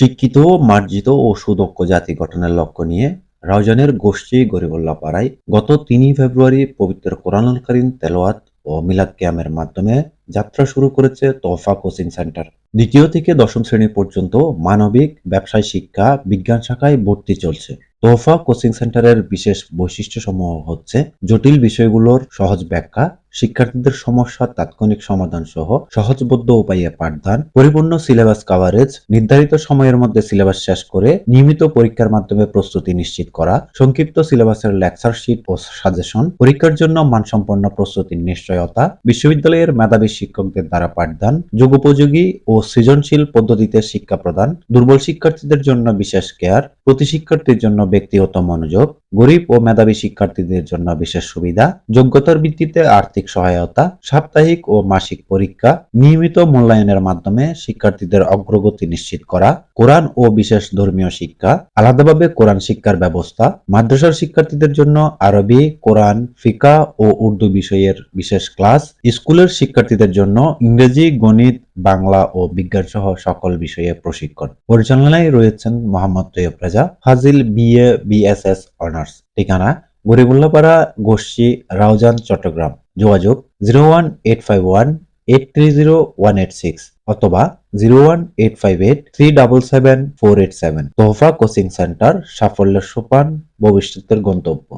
শিক্ষিত, মার্জিত ও সুদক্ষ জাতি গঠনের লক্ষ্য নিয়ে রাউজানের গোষ্ঠী গরিবুল্লাহ পাড়ায় গত তিনই ফেব্রুয়ারি পবিত্র কোরআনুল করিম তেলাওয়াত ও মিলাদ ক্যামের মাধ্যমে যাত্রা শুরু করেছে তোহফা কোচিং সেন্টার। দ্বিতীয় থেকে দশম শ্রেণি পর্যন্ত মানবিক, ব্যবসায় শিক্ষা, বিজ্ঞান শাখায় ভর্তি চলছে। তোহফা কোচিং সেন্টারের বিশেষ বৈশিষ্ট্যসমূহ হচ্ছে জটিল বিষয়গুলোর সহজ ব্যাখ্যা শিক্ষার্থীদের সমস্যার তাৎক্ষণিক সমাধান সহ সহজবোধ্য উপায়ে পাঠদান, পরিপূর্ণ সিলেবাস কাভারেজ নির্ধারিত সময়ের মধ্যে সিলেবাস শেষ করে নিয়মিত পরীক্ষার মাধ্যমে প্রস্তুতি নিশ্চিত করা, সংক্ষিপ্ত সিলেবাসের লেকচার শিট ও সাজেশন পরীক্ষার জন্য মানসম্পন্ন প্রস্তুতির নিশ্চয়তা, বিশ্ববিদ্যালয়ের মেধাবী শিক্ষকদের দ্বারা পাঠদান, যুগোপযোগী ও সৃজনশীল পদ্ধতিতে শিক্ষা প্রদান, দুর্বল শিক্ষার্থীদের জন্য বিশেষ কেয়ার প্রতি শিক্ষার্থীর জন্য ব্যক্তিগত মনোযোগ গরিব ও মেধাবী শিক্ষার্থীদের জন্য বিশেষ সুবিধা, যোগ্যতার ভিত্তিতে আর্থিক সহায়তা, সাপ্তাহিক ও মাসিক পরীক্ষা, নিয়মিত মূল্যায়নের মাধ্যমে শিক্ষার্থীদের অগ্রগতি নিশ্চিত করা, কোরআন ও বিশেষ ধর্মীয় শিক্ষা, আলাদাভাবে কোরআন শিক্ষার ব্যবস্থা, মাদ্রাসার শিক্ষার্থীদের জন্য আরবি, কোরআন, ফিকা ও উর্দু বিষয়ের বিশেষ ক্লাস, স্কুলের শিক্ষার্থীদের জন্য ইংরেজি, গণিত, বাংলা ও বিজ্ঞান সহ সকল বিষয়ে প্রশিক্ষণ। পরিচালনায় রয়েছেন মোহাম্মদ তৈয়ব রাজা, ফাজিল বিএ, বিএসএস অনার্স। ঠিকানা গরিবুল্লাপাড়া, গোষ্ঠী, রাউজান, চট্টগ্রাম। যোগাযোগ zero one eight five one eight three zero one eight six অথবা zero one eight five eight three double seven four eight seven. Tohfa coaching centre সাফল্যের সোপান, ভবিষ্যতের গন্তব্য।